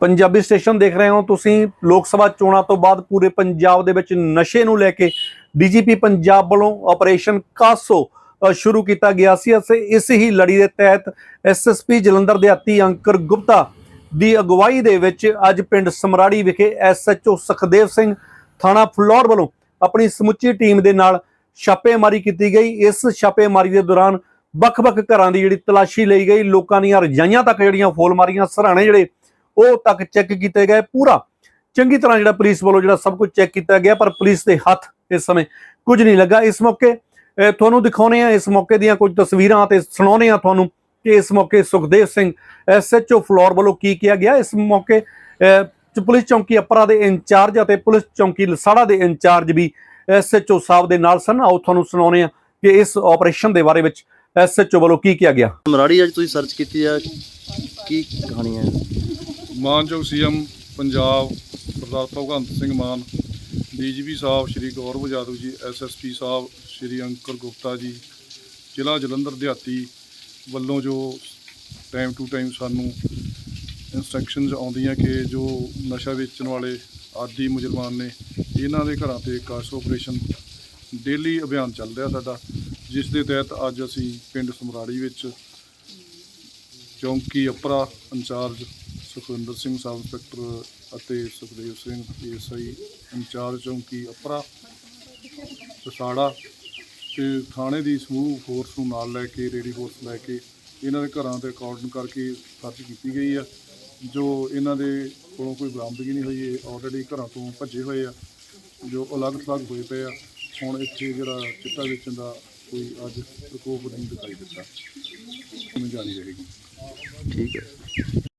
Punjabi station ਦੇਖ ਰਹੇ ਹੋ ਤੁਸੀਂ। ਲੋਕ ਸਭਾ ਚੋਣਾਂ ਤੋਂ ਬਾਅਦ ਪੂਰੇ ਪੰਜਾਬ ਦੇ ਵਿੱਚ ਨਸ਼ੇ ਨੂੰ ਲੈ ਕੇ ਡੀਜੀਪੀ ਪੰਜਾਬ ਵੱਲੋਂ ਆਪਰੇਸ਼ਨ ਕਾਸੋ ਸ਼ੁਰੂ ਕੀਤਾ ਗਿਆ ਸੀ। ਅਤੇ ਇਸ ਹੀ ਲੜੀ ਦੇ ਤਹਿਤ ਐਸਐਸਪੀ ਜਲੰਧਰ ਦੇ ਹੱਤੀ ਅੰਕਰ ਗੁਪਤਾ ਦੀ ਅਗਵਾਈ ਦੇ ਵਿੱਚ ਅੱਜ ਪਿੰਡ ਸਮਰਾੜੀ ਵਿਖੇ ਐਸਐਚਓ ਸੁਖਦੇਵ ਸਿੰਘ ਥਾਣਾ ਫਲੋਰ ਵੱਲੋਂ ਆਪਣੀ ਸਮੁੱਚੀ ਟੀਮ ਦੇ ਨਾਲ ਛਾਪੇਮਾਰੀ ਕੀਤੀ ਗਈ। ਇਸ ਛਾਪੇਮਾਰੀ ਦੇ ਦੌਰਾਨ ਵੱਖ-ਵੱਖ ਘਰਾਂ ਦੀ ਜਿਹੜੀ ਤਲਾਸ਼ੀ ਲਈ ਗਈ। ਲੋਕਾਂ ਦੀਆਂ ਰਜਾਈਆਂ ਤੱਕ ਜਿਹੜੀਆਂ ਫੋਲ ਮਾਰੀਆਂ, ਸਰਾਣੇ ਜਿਹੜੇ ਉਹ ਤੱਕ ਚੈੱਕ ਕੀਤੇ ਗਏ ਪੂਰਾ। ਚੰਗੀ ਤਰ੍ਹਾਂ ਜਿਹੜਾ ਪੁਲਿਸ ਵੱਲੋਂ ਜਿਹੜਾ ਸਭ ਕੁਝ ਚੈੱਕ ਕੀਤਾ ਗਿਆ, ਪਰ ਪੁਲਿਸ ਦੇ ਹੱਥ ਇਸ ਸਮੇਂ ਕੁਝ ਨਹੀਂ ਲੱਗਾ। ਇਸ ਮੌਕੇ ਤੁਹਾਨੂੰ ਦਿਖਾਉਣੇ ਆ ਇਸ ਮੌਕੇ ਦੀਆਂ ਕੁਝ ਤਸਵੀਰਾਂ ਤੇ ਸੁਣਾਉਣੇ ਆ ਤੁਹਾਨੂੰ ਕਿ ਇਸ ਮੌਕੇ ਸੁਖਦੇਵ ਸਿੰਘ ਐਸਐਚਓ ਫਲੋਰ ਵੱਲੋਂ ਕੀ ਕੀਤਾ ਗਿਆ। ਇਸ ਮੌਕੇ ਪੁਲਿਸ ਚੌਂਕੀ ਅਪਰਾ ਦੇ ਇੰਚਾਰਜ ਅਤੇ ਪੁਲਿਸ ਚੌਂਕੀ ਲਸਾੜਾ ਦੇ ਇੰਚਾਰਜ ਵੀ ਐਸਐਚਓ ਸਾਹਿਬ ਦੇ ਨਾਲ ਸਨ। ਆਓ ਤੁਹਾਨੂੰ ਸੁਣਾਉਣੇ ਆ ਕਿ ਇਸ ਆਪਰੇਸ਼ਨ ਦੇ ਬਾਰੇ ਵਿੱਚ ਐਸਐਚਓ ਵੱਲੋਂ ਕੀ ਕੀਤਾ ਗਿਆ। ਮਰਾੜੀ ਅੱਜ ਤੁਸੀਂ ਸਰਚ ਕੀਤੀ ਆ। ਕੀ ਕਹਾਣੀ ਹੈ? ਮਾਨਯੋਗ ਸੀਐਮ ਪੰਜਾਬ ਸਰਦਾਰ ਭਗਵੰਤ ਸਿੰਘ ਮਾਨ, ਡੀਜੀਪੀ ਸਾਹਿਬ ਸ਼੍ਰੀ ਗੌਰਵ ਜਾਦਵ ਜੀ ਐਸਐਸਪੀ ਸਾਹਿਬ ਸ਼੍ਰੀ ਅੰਕਰ ਗੁਪਤਾ ਜੀ, ਜ਼ਿਲ੍ਹਾ ਜਲੰਧਰ ਦਿਹਾਤੀ ਵੱਲੋਂ ਜੋ ਟਾਈਮ ਟੂ ਟਾਈਮ ਸਾਨੂੰ ਇਨਸਟਰਕਸ਼ਨਸ ਆਉਂਦੀਆਂ ਕਿ ਜੋ ਨਸ਼ਾ ਵੇਚਣ ਵਾਲੇ ਆਦੀ ਮੁਜਰਮਾਨ ਨੇ, ਇਹਨਾਂ ਦੇ ਘਰਾਂ ਤੇ ਕਾਸ ਆਪਰੇਸ਼ਨ ਡੇਲੀ ਅਭਿਆਨ ਚੱਲ ਰਿਹਾ ਸਾਡਾ, ਜਿਸ ਦੇ ਤਹਿਤ ਅੱਜ ਅਸੀਂ ਪਿੰਡ ਸਮਰਾੜੀ ਵਿੱਚ ਚੌਂਕੀ Apra incharge Sukhwinder Singh, sub inspector ਅਤੇ ਸੁਖਦੇਵ ਸਿੰਘ, ਏਐਸਆਈ ਇੰਚਾਰਜ ਚੌਂਕੀ ਅਪਰਾ ਸਸਾੜਾ ਤੇ ਥਾਣੇ ਦੀ ਸਮੂਹ ਫੋਰਸ ਨੂੰ ਨਾਲ ਲੈ ਕੇ ਰੇਡੀ ਫੋਰਸ ਲੈ ਕੇ ਇਹਨਾਂ ਦੇ ਘਰਾਂ ਤੇ ਅਕਾਊਂਟ ਕਰਕੇ ਸਰਚ ਕੀਤੀ ਗਈ ਆ। ਜੋ ਇਹਨਾਂ ਦੇ ਕੋਲੋਂ ਕੋਈ ਬਰਾਮਦਗੀ ਨਹੀਂ ਹੋਈ, ਇਹ ਆਲਰੇਡੀ ਘਰਾਂ ਤੋਂ ਭੱਜੇ ਹੋਏ ਆ। ਜੋ ਅਲੱਗ-ਥਲੱਗ ਹੋਏ ਪਏ ਆ। ਹੁਣ ਇੱਥੇ ਜਿਹੜਾ ਚਿੱਟਾ ਵੇਚਣ ਦਾ ਕੋਈ ਅੱਜ ਪ੍ਰਕੋਪ ਨਹੀਂ ਦਿਖਾਈ ਦਿੱਤਾ। ਮੈਨੂੰ ਜਾਰੀ ਰਹੇਗੀ। ਠੀਕ ਹੈ।